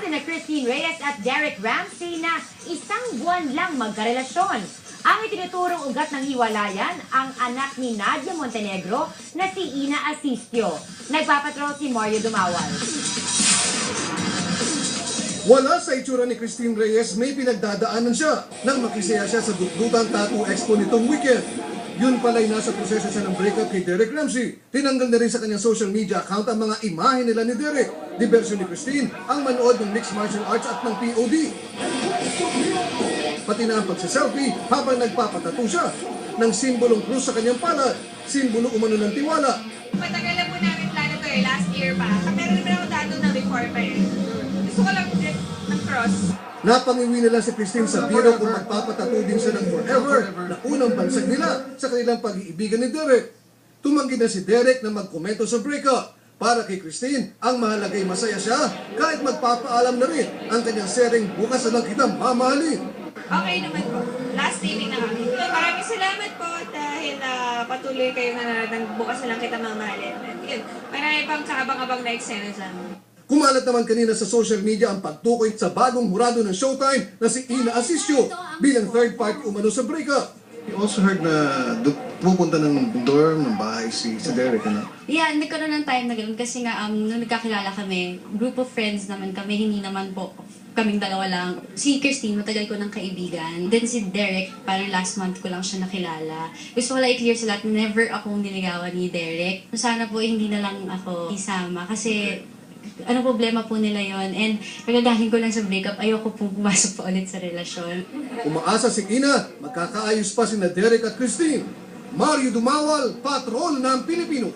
sina Christine Reyes at Derek Ramsey na isang buwan lang magkarelasyon. Ang itinuturong ugat ng hiwalayan, ang anak ni Nadia Montenegro na si Ina Asistio. Nagpapatrol si Mario Dumawal. Wala sa itsura ni Christine Reyes, may pinagdadaanan siya nang makisaya siya sa Dukdutan Tattoo Expo nitong weekend. Yun pala'y nasa proseso siya ng breakup kay Derek Ramsey. Tinanggal na rin sa kanyang social media account ang mga imahe nila ni Derek. Diversyon ni Christine ang manood ng mixed martial arts at ng POD. Pati na ang pagsaselfie habang nagpapatato siya ng simbolong krus sa kanyang palad, simbolo umano ng tiwala. Matagal na po namin plano to eh, last year pa. Meron naman ako tattoo na before pa eh. Gusto ko lang ng cross. Napangiwi nila si Christine sa biro kung magpapatato din siya ng forever na unang bansag nila sa kanilang pag-iibigan ni Derek. Tumanggi na si Derek na magkomento sa breakup. Para kay Christine, ang mahalagay masaya siya kahit magpapaalam na rin ang kanyang sering bukas na lang kitang mamahalin. Okay naman po. Last taping na kami. Maraming salamat po dahil ah, patuloy kayo na nang bukas na lang kita mamahalin. And yun, marami pang kaabang-abang na eksena dyan. Kumalat naman kanina sa social media ang pagtukoy sa bagong hurado ng Showtime na si Ina Asistio bilang third party umano sa breakup. We also heard na pupunta ng dorm, ng bahay si, si Derek, ano? Yeah, nagkaroon ng time na ganun kasi nga um, nung nagkakilala kami, group of friends naman kami, hindi naman po kaming dalawa lang. Si Christine, matagal ko ng kaibigan. Then si Derek, parang last month ko lang siya nakilala. Gusto ko lang i-clear sa lahat, never akong niligawan ni Derek. Sana po hindi na lang ako isama kasi ano problema po nila yon and pagkagaling ko lang sa breakup, ayoko pong pumasok pa ulit sa relasyon. Umaasa si Ina, magkakaayos pa sina Derek at Christine. Mario Dumawal, Patrol ng Pilipino.